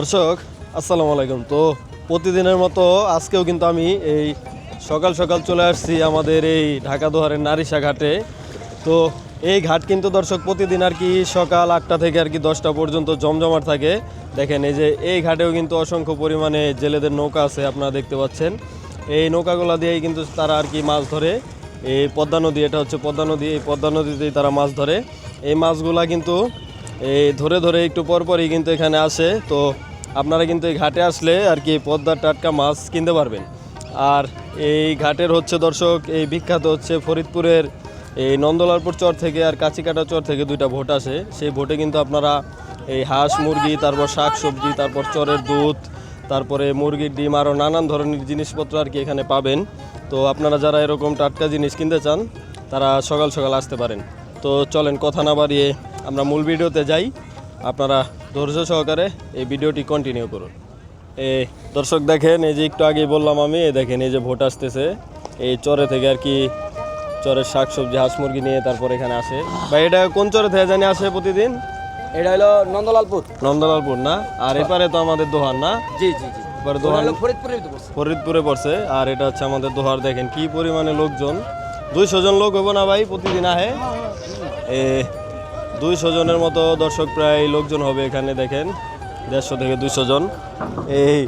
দর্শক, আসসালামু আলাইকুম। তো প্রতিদিনের মতো আজকেও কিন্তু আমি এই সকাল সকাল চলে আসছি আমাদের এই ঢাকা দোহারের নারিশা ঘাটে। তো এই ঘাট কিন্তু দর্শক প্রতিদিন আর কি সকাল আটটা থেকে আর কি দশটা পর্যন্ত জমজমাট থাকে। দেখেন এই যে এই ঘাটেও কিন্তু অসংখ্য পরিমাণে জেলেদের নৌকা আছে, আপনারা দেখতে পাচ্ছেন। এই নৌকাগুলা দিয়েই কিন্তু তারা আর কি মাছ ধরে। এই পদ্মা নদী, এটা হচ্ছে পদ্মা নদী, এই পদ্মা নদীতেই তারা মাছ ধরে। এই মাছগুলা কিন্তু এই ধরে ধরে একটু পরপরই কিন্তু এখানে আসে। তো আপনারা কিন্তু এই ঘাটে আসলে আর কি পদ্মার টাটকা মাছ কিনতে পারবেন। আর এই ঘাটের হচ্ছে দর্শক, এই বিখ্যাত হচ্ছে ফরিদপুরের এই নন্দলালপুর চর থেকে আর কাছিকাটা চর থেকে দুইটা ভোট আসে। সেই ভোটে কিন্তু আপনারা এই হাঁস, মুরগি, তারপর শাক সবজি, তারপর চরের দুধ, তারপরে মুরগির ডিম আরও নানান ধরনের জিনিসপত্র আর কি এখানে পাবেন। তো আপনারা যারা এরকম টাটকা জিনিস কিনতে চান, তারা সকাল সকাল আসতে পারেন। তো চলেন কথা না বাড়িয়ে আমরা মূল ভিডিওতে যাই। আপনারা ধৈর্য সহকারে এই ভিডিওটি কন্টিনিউ করুন। এ দর্শক দেখেন এই যে একটু আগেই বললাম আমি এই দেখেন এই যে ভোট আসতেছে। এই চরে থেকে আর কি চরের শাক সবজি হাঁস মুরগি নিয়ে তারপর এখানে আসে। বা এটা কোন চরে থেকে জানি আসে প্রতিদিন? এটা হলো নন্দলালপুর। নন্দলালপুর না? আর এপারে তো আমাদের দোহার না? জি জি দোহার পড়ছে। ফরিদপুরে পড়ছে। আর এটা হচ্ছে আমাদের দোহার দেখেন কি পরিমাণে লোকজন। দুইশো জন লোক হব না ভাই প্রতিদিন আহে। এ দুইশো জনের মতো দর্শক প্রায় লোকজন হবে এখানে, দেখেন, দেড়শো থেকে দুইশো জন। এই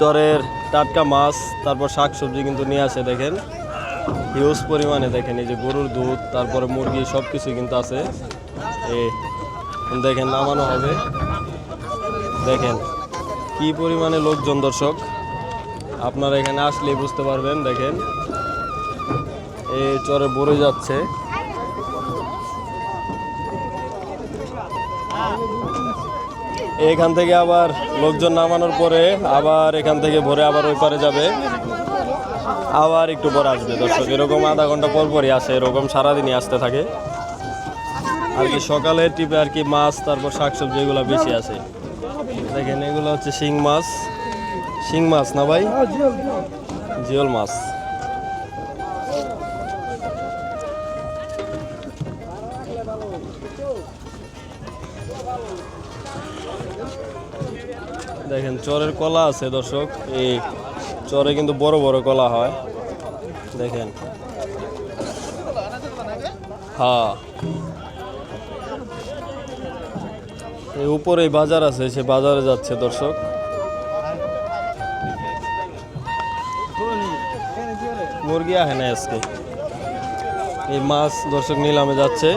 চরের টাটকা মাছ, তারপর শাক সবজি কিন্তু নিয়ে আসে, দেখেন। হিউজ পরিমাণে, দেখেন, এই যে গরুর দুধ, তারপরে মুরগি সব কিছু কিন্তু আছে। এই দেখেন, নামানো হবে। দেখেন, কি পরিমাণে লোকজন দর্শক। আপনারা এখানে আসলেই বুঝতে পারবেন, দেখেন। এই চরে বড়ে যাচ্ছে। এখান থেকে আবার লোকজন নামানোর পরে আবার এখান থেকে ভরে আবার ওই পারে যাবে। আবার একটু পর আসবে। দর্শক, এরকম আধা ঘণ্টা পর পরই আসে, এরকম সারাদিনই আসতে থাকে। আর কি সকালে টিপে আর কি মাছ, তারপর শাকসবজি এগুলো বেশি আসে। দেখেন, এগুলো হচ্ছে শিং মাছ। শিং মাছ না ভাই? জিওল মাছ। দেখেন, চরের কলা আছে দর্শক। এই চরে কিন্তু বড় বড় কলা হয়। দেখেন। হ্যাঁ। এই উপরে বাজার আছে, সে বাজারে যাচ্ছে দর্শক। মুরগি আহে না আজকে। এই মাছ দর্শক নিলামে যাচ্ছে।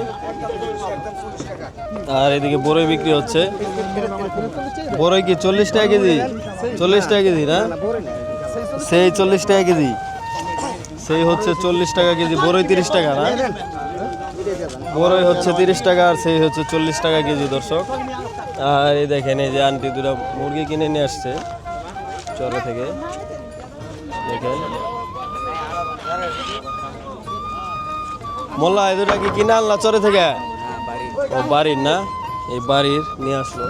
আর এদিকে বড়ই বিক্রি হচ্ছে। বড়ই কি চল্লিশ টাকা কেজি? চল্লিশ টাকা কেজি না? সেই চল্লিশ টাকা কেজি। সেই হচ্ছে চল্লিশ টাকা কেজি, বড়ই তিরিশ টাকা না? বড়ই হচ্ছে তিরিশ টাকা আর সেই হচ্ছে চল্লিশ টাকা কেজি, দর্শক। আর এই দেখেন, এই যে আন্টি দুটা মুরগি কিনে নিয়ে আসছে। চরে থেকে। দেখেন। মোল্লা, এই দুটা কি কিনে আনলা? চরে থেকে। ও বাড়ির না এই বাড়ির নিয়ে আসলো।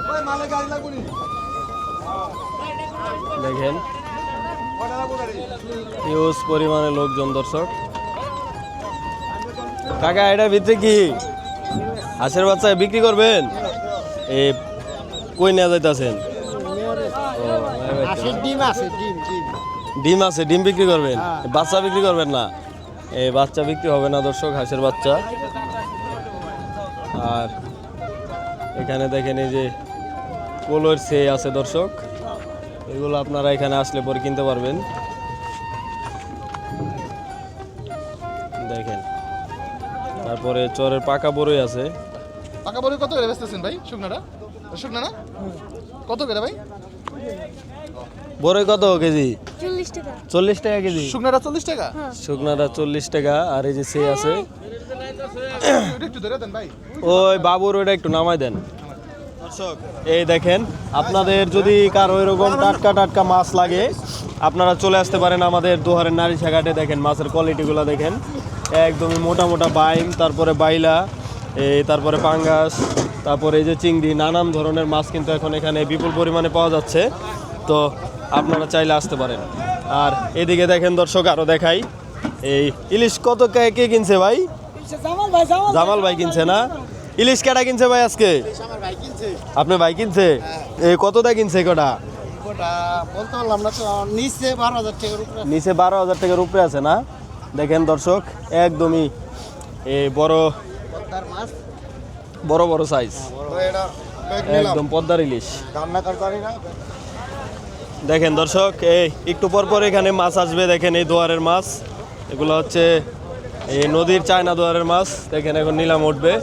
দেখেন হিউজ পরিমাণে লোকজন দর্শক। কাকা এটা ভিতরে কি? হাঁসের বাচ্চা বিক্রি করবেন? এ কই নেওয়া যাইতেছেন? ডিম আছে ডিম ডিম। ডিম আছে ডিম বিক্রি করবেন? বাচ্চা বিক্রি করবেন না? এই বাচ্চা বিক্রি হবে না দর্শক হাঁসের বাচ্চা। আর এখানে দেখেন এই যে কোলোর সে আছে দর্শক। এগুলো আপনারা এখানে আসলে পরে কিনতে পারবেন। দেখেন। তারপরে চরের পাকা বড়ই আছে। পাকা বড়ি কত করে বেচতেছেন ভাই? শুকনাটা? শুকনা না? কত করে ভাই? বড়ই কত কেজি? চল্লিশ টাকা। চল্লিশ টাকা কেজি। শুকনাটা চল্লিশ টাকা? শুকনাটা চল্লিশ টাকা আর এই যে সে আছে। একটু ধরে দেন ভাই। ওই বাবুর ওটা একটু নামাই দেন। দর্শক এই দেখেন আপনাদের যদি কারও এরকম টাটকা টাটকা মাছ লাগে আপনারা চলে আসতে পারেন আমাদের দুহারের নারী ঘাটে দেখেন মাছের কোয়ালিটিগুলো দেখেন। একদমই মোটা মোটা বাইম তারপরে বাইলা এই তারপরে পাঙ্গাস তারপরে এই যে চিংড়ি নানান ধরনের মাছ কিন্তু এখন এখানে বিপুল পরিমাণে পাওয়া যাচ্ছে। তো আপনারা চাইলে আসতে পারেন। আর এদিকে দেখেন দর্শক আরও দেখাই। এই ইলিশ কত কে কে কিনছে ভাই? জামাল ভাই জামাল জামাল ভাই কিনছে না? ইলিশ কাটা কিনছে ভাই আজকে? আমার ভাই কিনছে। আপনি ভাই কিনছে? এই কতটা কিনছে কটা? নিচে বারো হাজার টাকার উপরে নিচে বারো হাজার টাকার উপরে আছে না? দেখেন দর্শক একদমই বড় বড় বড় সাইজ একদম পদ্মার ইলিশ। দেখেন দর্শক এই একটু পর পর এখানে মাছ আসবে দেখেন এই দোয়ারের মাছ। এগুলো হচ্ছে এই নদীর চায়না দোয়ারের মাছ। দেখেন এখন নিলাম উঠবে।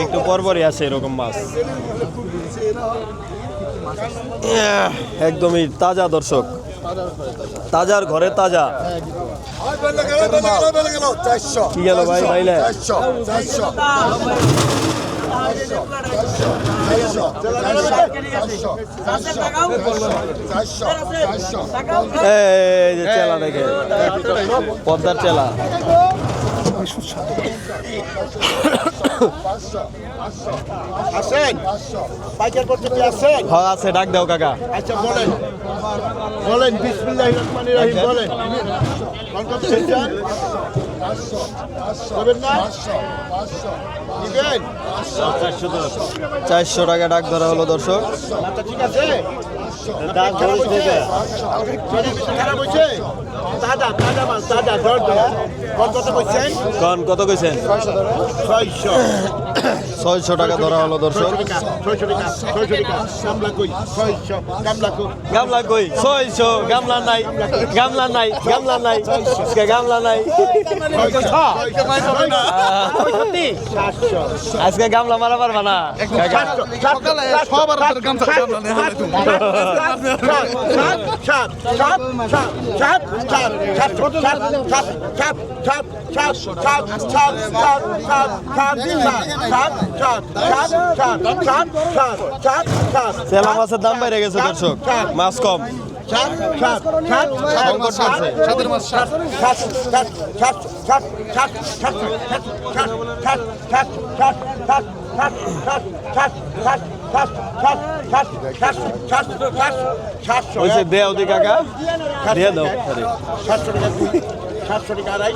একটু পর পরই আসে এরকম মাছ। একদমই তাজা দর্শক। তাজার ঘরে তাজা। কি গেল ভাই, ভাইলে? যে চেলা। চেলা আসেন। পাইকার করতে কি আসেন? হ্যাঁ আছে ডাক দাও কাকা। আচ্ছা বলেন। বলেন বিসমিল্লাহ রহমানির রহিম বলেন। কোন কত চান চারশো টাকা ডাক ধরা হলো দর্শক। মাথা ঠিক আছে। কোন কত কইছেন ছয়শো ছয়শো টাকা ধরা হলো দর্শক গামলা কই ছয়শো গামলা নাই গামলা নাই গামলা নাই আজকে গামলা নাই আজকে গামলা মারা পারবা না কাকা। সকালে সবার হাতের গামছা গামলা নিয়ে হাতে তুমি। চেলা মাছের দাম বাইরে গেছে দর্শক মাছ কম সংকট পড়ছে। সাদের মাছ সাত। হয়েছে দেও দি কাকা দিয়ে দাও সাতশো টাকা আড়াই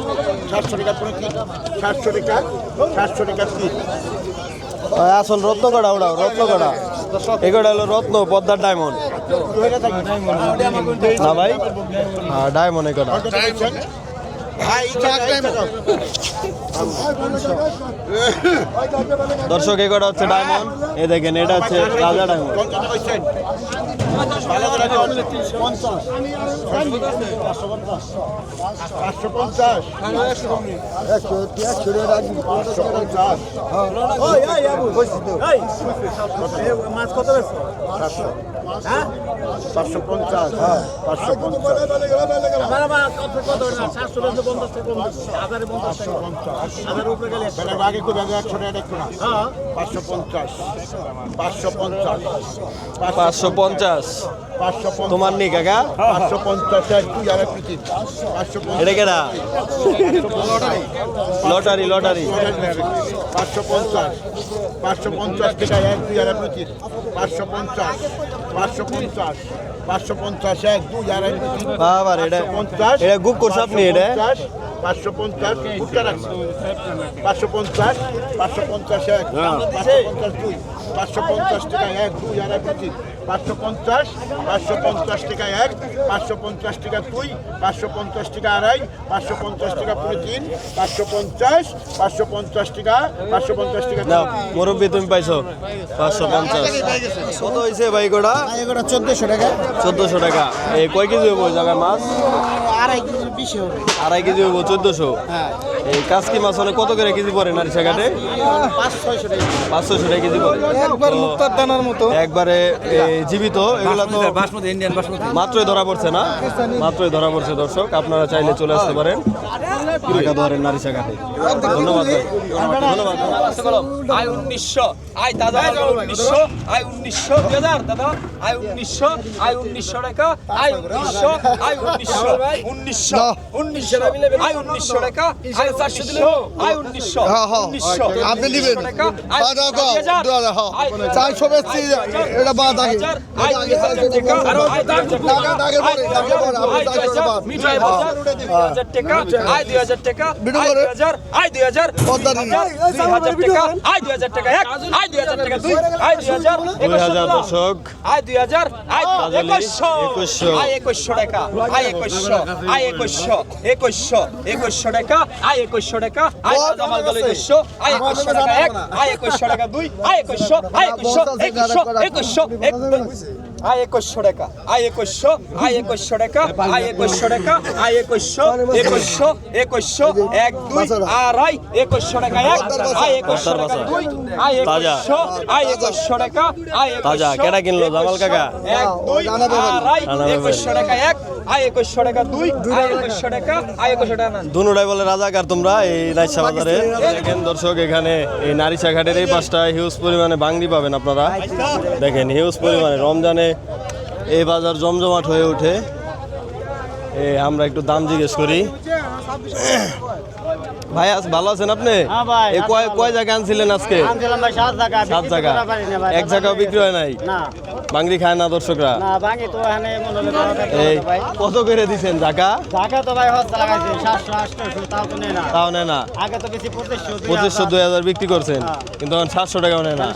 সাতশো টাকা পঁয়ত্রিশ সাতশো টাকা সাতশো টাকা তিন। আসল রত্নগড়া ওড়াও রত্ন এগুলো হলো রত্ন পদ্মার ডায়মন্ড না ভাই? হ্যাঁ ডায়মন্ড এগুলো দর্শক এগুলো হচ্ছে ডায়মন্ড এ দেখেন এটা হচ্ছে রাজা ডায়মন্ড পাঁচশো পঞ্চাশ পাঁচশো পঞ্চাশ পাঁচশো পঞ্চাশ। আগে করে একশো টাকা দেখো না। পঞ্চাশ পাঁচশো পঞ্চাশ পাঁচশো পঞ্চাশ। পাঁচশো পঞ্চাশ। তোমার নি কাকা? পাঁচশো পঞ্চাশ দুই আর এক তিন পাঁচশো এটা কেনা লটারি। লটারি পাঁচশো পঞ্চাশ। পাঁচশো পঞ্চাশ টাকা এক দুই আর এক তিন পাঁচশো পঞ্চাশ। পাঁচশো পঞ্চাশ। পাঁচশো পঞ্চাশ এক দুই আর এক তিন বাবার এটা পঞ্চাশ। এটা গুপ করছে আপনি এটা? পাঁচশো পঞ্চাশ। পাঁচশো পঞ্চাশ পাঁচশো পঞ্চাশ। এক। পাঁচশো পঞ্চাশ দুই। পাঁচশো পঞ্চাশ টাকা এক দুই আর এক পাঁচশো পঞ্চাশ পাঁচশো পঞ্চাশ টাকা এক পাঁচশো পঞ্চাশ টাকা দুই পাঁচশো পঞ্চাশ টাকা আড়াই পাঁচশো পঞ্চাশ টাকা পুরো তিন পাঁচশো পঞ্চাশ পাঁচশো পঞ্চাশ টাকা পাঁচশো পঞ্চাশ টাকা নাও মুরব্বী তুমি পাইছো পাঁচশো পঞ্চাশ। কত হয়েছে ভাই গোটা এগুলো চোদ্দশো টাকা। চোদ্দশো টাকা। এই কয় কেজি জায়গায় মাছ? আড়াই কেজি। হবে। আড়াই কেজি হইব চোদ্দশো। হ্যাঁ। এই কাসকি মাছ হলে কত করে কেজি পড়ে নারিশা ঘাটে পাঁচ ছয়শো টাকা। কেজি পড়ে। একবার মুক্তার দানার মতো। একবারে জীবিত এগুলা তো বাসমতি ইন্ডিয়ান বাসমতি মাত্রই ধরা পড়ছে না? মাত্রই ধরা পড়ছে দর্শক। আপনারা চাইলে চলে আসতে পারেন। ধরেন নারিশা ঘাটে ধন্যবাদ ধন্যবাদ। আয় উনিশশো আয় দাদা উনিশশো আয় উনিশশো দুই হাজার দাদা আয় উনিশশো আয় উনিশশো টাকা আয় উনিশশো আয় উনিশশো উনিশশো। উনিশশো আয় উনিশশো টাকা আয় চারশো দিলে আয় উনিশশো উনিশশো আপনি নেবেন চারশো বেশি এটা বাদ আগে দর্শক আয় দুই হাজার আয় একুশশো আয় একুশশো টাকা আয় একুশশো আয় একুশশো একুশশো একুশশো টাকা আয় একুশশো টাকা আয় জামাল গেল একুশশো আয় একুশশো টাকা এক আয় একুশশো টাকা দুই আয় একুশশো আয় একুশশো একুশশো একুশশো আয় একশো টাকা আয় একশো আয় একশো টাকা আয় একশো টাকা আয় একশো একশো একশো এক দুই আড়াই একশো টাকা এক আয় একশো টাকা দুই আয় একশো আয় একশো টাকা আয় তাজা কিনলো জামাল কাকা? এক দুই টাকা এক আয় একশো টাকা দুই টাকা বলে তোমরা এই দর্শক এখানে এই নারিসা ঘাটের এই পাশটা হিউজ পরিমাণে বাংলি পাবেন আপনারা। দেখেন হিউজ পরিমাণে। রমজানে এই বাজার জমজমাট হয়ে ওঠে। আমরা একটু দাম জিজ্ঞেস করি। ভাই আজ ভালো আছেন আপনি? কয় কয় জায়গা আনছিলেন আজকে? সাত জায়গা। এক জায়গাও বিক্রি হয় নাই? বাংরি খায় না দর্শকরা? কত করে দিচ্ছেন জাকা তাও নেয় না। পঁচিশশো দুই হাজার। বিক্রি করছেন কিন্তু সাতশো টাকাও নেয় না।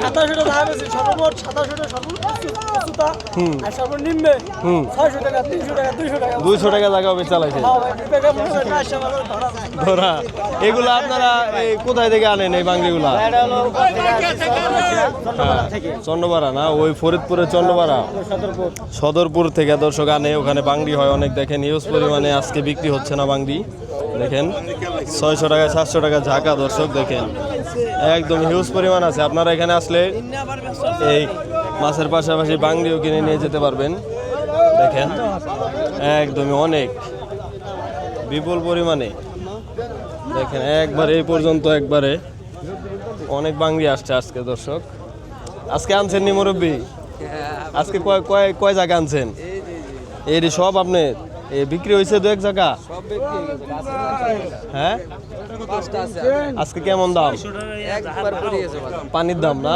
সাতাশশো টাকা বেশি সর্বমোট সাতাশশো টাকা সর্বোচ্চ হুম। আর সর্বনিম্নে হুম। ছয়শো টাকা তিনশো টাকা দুইশো টাকা। দুইশো টাকা জায়গা বেশ চালাইছে। হ্যাঁ হয় ধরা এগুলো আপনারা এই কোথায় থেকে আনেন এই থেকে আসছে, চন্দ্রপাড়া না? ওই ফরিদপুরের চন্দ্রপাড়া সদরপুর। সদরপুর থেকে দর্শক আনে ওখানে বাংলি হয় অনেক দেখেন ইউজ পরিমাণে আজকে বিক্রি হচ্ছে না বাংলি দেখেন ছয়শো টাকা সাতশো টাকা ঝাঁকা দর্শক দেখেন। একদম হিউজ পরিমাণ আছে। আপনারা এখানে আসলে এই মাছের পাশাপাশি বাংলিও কিনে নিয়ে যেতে পারবেন। দেখেন একদমই অনেক। বিপুল পরিমাণে। দেখেন একবারে এই পর্যন্ত একবারে অনেক বাংলি আসছে আজকে দর্শক। আজকে আনছেন নি মুরব্বী? আজকে কয় কয় কয় জায়গা আনছেন? রে সব আপনি এ বিক্রি হয়েছে দু এক জায়গা? হ্যাঁ আজকে কেমন দাম? পানির দাম না?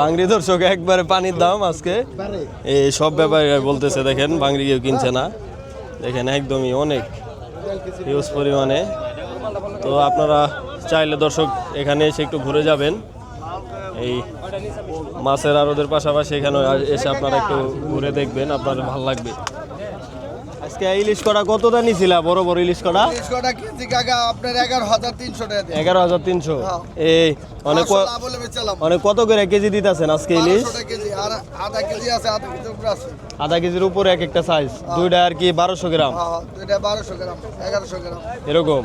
বাংরি দর্শক একবারে পানির দাম আজকে। এই সব ব্যাপারে বলতেছে দেখেন বাংরি কেউ কিনছে না। দেখেন একদমই অনেক হিউজ পরিমাণে। তো আপনারা চাইলে দর্শক এখানে এসে একটু ঘুরে যাবেন। এই মাছের আড়তের পাশাপাশি এখানে এসে আপনারা একটু ঘুরে দেখবেন আপনার ভালো লাগবে। আজকে ইলিশ কতটা নিছিলা? বড় বড় ইলিশ করা তিরিশ কটা কেজি কাকা? আপনার এগারো হাজার তিনশো টাকা দিয়ে। এগারো হাজার তিনশো? হ্যাঁ। এই অনেক বেচালাম। অনেক কত করে কেজি দিতেছেন আজকে ইলিশ? কেজি, আর আধা কেজি আছে, আধা কেজির উপরে আছে। আধা কেজির উপরে এক একটা সাইজ দুইটা আর কি বারোশো গ্রাম? হ্যাঁ, হ্যাঁ, দুইটা বারোশো গ্রাম, এগারোশো গ্রাম, এরকম?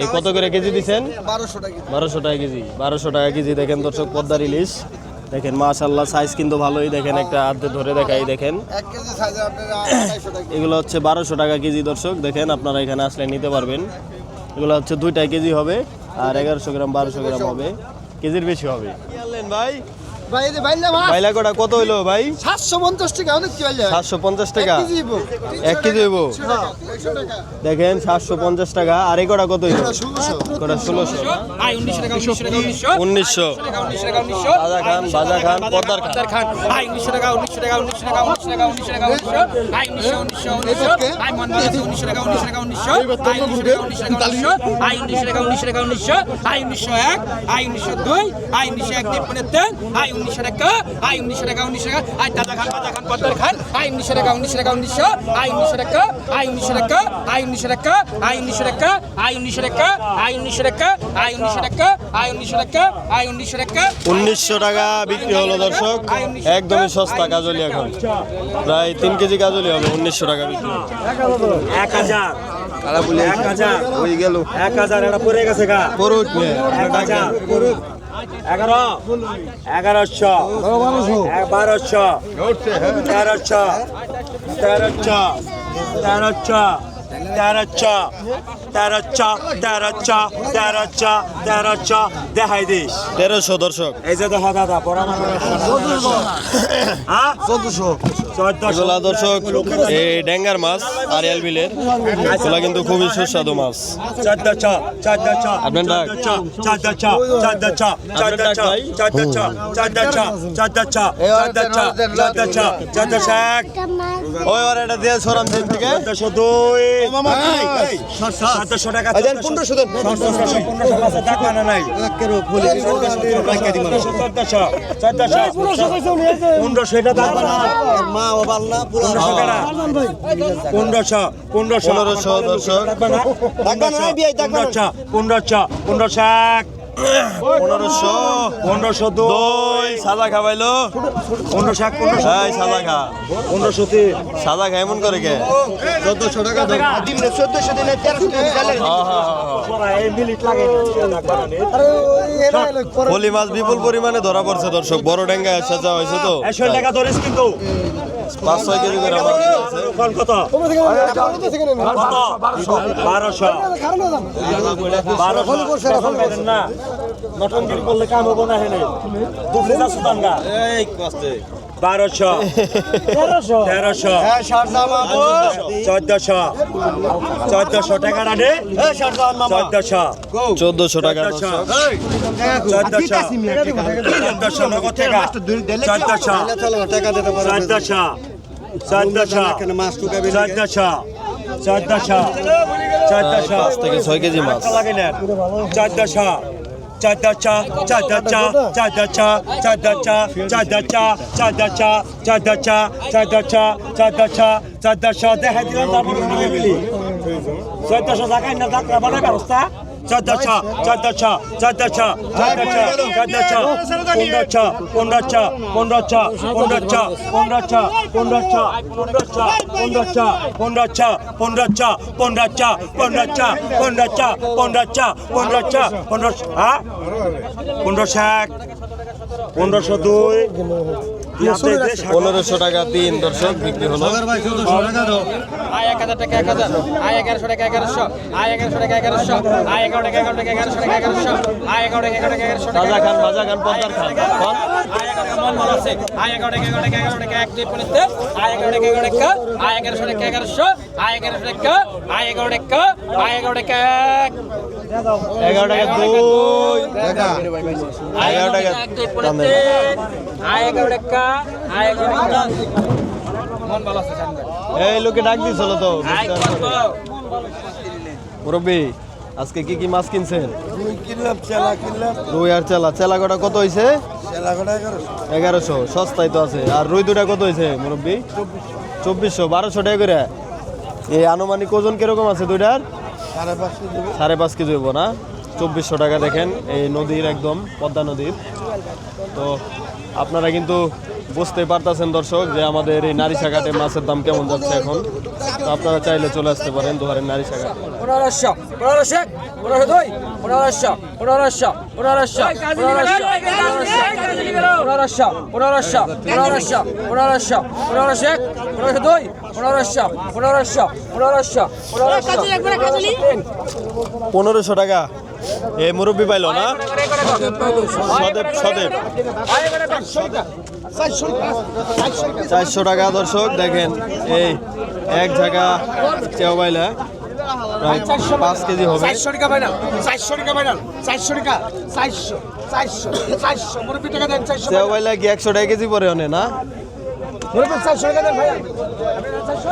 এই কত করে কেজি দিছেন? বারোশো টাকা কেজি। বারোশো টাকা কেজি। বারোশো টাকা কেজি দেখেন দর্শক পদ্মার ইলিশ। দেখেন মাশাল্লাহ সাইজ কিন্তু ভালোই। দেখেন একটা হাতে ধরে দেখাই দেখেন। এগুলো হচ্ছে বারোশো টাকা কেজি দর্শক। দেখেন আপনারা এখানে আসলে নিতে পারবেন। এগুলো হচ্ছে দুইটা কেজি হবে আর এগারোশো গ্রাম বারোশো গ্রাম হবে। কেজির বেশি হবে। ভাই? ভাই কত হইল ভাই 750 টাকা অনেক টাকা 1 কেজি টাকা আর এই কটা কত হইল কটা 1600 1900 টাকা 1900 টাকা 1900 1900 টাকা 1900 বাজা টাকা 1900 টাকা 1900 টাকা 1900 টাকা 1900 টাকা 1900 ভাই 1900 1900 ভাই মন বাজা টাকা 1900 টাকা 1900 ভাই 1900 টাকা 1900 ভাই 1900 টাকা 1900 টাকা 1900 ভাই 1901 ভাই 1902 ভাই 1901 দিয়ে 53 ভাই উনিশশো টাকা আই উনিশশো টাকা উনিশশো টাকা আই দাদা খান বাজা খান পদ্মার খান আই উনিশশো টাকা উনিশশো টাকা উনিশশো আই উনিশশো টাকা আই উনিশশো টাকা আই উনিশশো টাকা আই উনিশশো টাকা আই উনিশশো টাকা আই উনিশশো টাকা আই উনিশশো টাকা আই উনিশশো টাকা আই উনিশশো টাকা উনিশশো টাকা বিক্রি হলো দর্শক একদমই সস্তা কাজলি এখন প্রায় তিন কেজি কাজলি হবে উনিশশো টাকা বিক্রি এক হাজার এক হাজার ওই গেল এক হাজার এটা পড়ে গেছে গা পড়ুক এক হাজার এগারো। এগারোশো। বারোশো তেরোশো। তেরোশো। তেরোশো। তেরোশো। তেরোশো। তেরোশো। তেরোশো। তেরোশো। দেখাই দিস। তেরোশো দর্শক। এই যে দেখা দাদা বড় হ্যাঁ চোদ্দশো। চোদ্দশো। এগুলা দর্শক এই ড্যাঙ্গার মাছ আরিয়াল বিলের এগুলা কিন্তু খুবই সুস্বাদু মাছ আপনার ডাক ওই ওর এটা দিয়ে সরাম দিন থেকে সাতশো পনেরোশো এটা পনেরোশো পনেরোশো পনেরোশো। পনেরোশো পনেরোশো পনেরোশো পনেরোশো এক। পনেরোশো। পনেরোশো দুই। সাদা খাবাইলো পনেরোশো এক পনেরোশো সাদা খা। পনেরোশো তিন। সাদা খা এমন করে কে? চোদ্দশো টাকা দিন চোদ্দশো দিনে তেরোশো দিন। এই মিনিট লাগে পলি মাছ বিপুল পরিমাণে ধরা পড়ছে দর্শক। বড় ডেঙ্গা সাজা হয়েছে তো। একশো টাকা ধরিস কিন্তু। পাঁচ ছয় কেজি করে আমার। কত বারোশো। বারোশো। না নটন গিরি করলে কাম হব না হেনে দুপুরে যা সুতান এই কষ্টে বারোশো। তেরোশো? চোদ্দশো। চোদ্দশো টাকা রাডে চোদ্দশো। চোদ্দশো টাকা চোদ্দশো। চোদ্দশো। চোদ্দশো নগদ টাকা চোদ্দশো। টাকা দিতে পারো। চোদ্দশো। চোদ্দশো। চোদ্দশো। চোদ্দশো। চোদ্দশো। থেকে ছয় কেজি মাছ। চোদ্দশো। চোদ্দশো চোদ্দশো চোদ্দশো চোদ্দশো চোদ্দশো চোদ্দশো চোদ্দশো চোদ্দশো চোদ্দশো চোদ্দশো দেখা দিলাম তারপর চোদ্দশো টাকায় না টাকা বানা ব্যবস্থা চোদ্দশো চোদ্দশো চোদ্দশো চোদ্দশো পনেরোশো পনেরোশো পনেরোশো পনেরোশো পনেরোশো পনেরোশো পনেরোশো পনেরোশো পনেরোশো পনেরোশো পনেরোশো পনেরোশো পনেরোশো পনেরোশো পনেরোশো পনেরোশো হ্যাঁ পনেরোশো এক পনেরোশো দুই পনেরোশো টাকা তিন দর্শক বিক্রি হলো আয় এক হাজার টাকা এক হাজার আয় এগারোশো টাকা এগারোশো আয় এগারোশো টাকা এগারোশো আয় এগারো টাকা এগারো টাকা এগারোশো টাকা এগারোশো আয় এগারো টাকা এগারো টাকা এগারোশো টাকা খান বাজা খান পদ্মার খান। আয় এগারো টাকা মন মন আছে আয় এগারো টাকা এগারো টাকা এগারো টাকা এক দুই পনেরোতে আয় এগারো টাকা এগারো টাকা আয় এগারোশো টাকা এগারোশো আয় এগারোশো টাকা আয় এগারো টাকা আয় এগারো টাকা এক এগারো টাকা দুই। এগারো টাকা এগারো টাকা মন এই লোকে ডাক দিছিল তো মুরব্বী আজকে কি কি মাছ কিনছেন? চেলা রুই আর চেলা। চেলা কটা কত হয়েছে এগারোশো। এগারোশো সস্তায় তো আছে। আর রুই দুটা কত হয়েছে মুরব্বী? চব্বিশশো বারোশো টাকা করে। এই আনুমানিক ওজন কীরকম আছে দুইটার? সাড়ে দেবো পাঁচ কেজি হব না? চব্বিশশো টাকা দেখেন এই নদীর একদম পদ্মা নদীর। তো আপনারা কিন্তু বুঝতে পারতেছেন দর্শক যে আমাদের এই নারিশা ঘাটে মাছের দাম কেমন যাচ্ছে এখন। তো আপনারা চাইলে চলে আসতে পারেন দুহারের নারিশা ঘাটে পনেরোশো পনেরোশো পনেরোশো পনেরোশো পনেরোশো পনেরোশো পনেরোশো পনেরোশো পনেরোশো পনেরোশো পনেরোশো পনেরোশো এক পনেরোশো দুই পনেরোশো পনেরোশো পনেরোশো পনেরোশো পনেরোশো টাকা এ মুরব্বী পাইলো না সদেব সদেব চারশো টাকা দর্শক দেখেন এই এক জায়গা চেওবাইলা প্রায় পাঁচ কেজি হবে চারশো টাকা ফাইনাল চারশো টাকা ফাইনাল চারশো টাকা চারশো চারশো চারশো মুরব্বী টাকা দেন চারশো একশো টাকা কেজি পরে অনে না? মুরব্বী চারশো টাকা দেন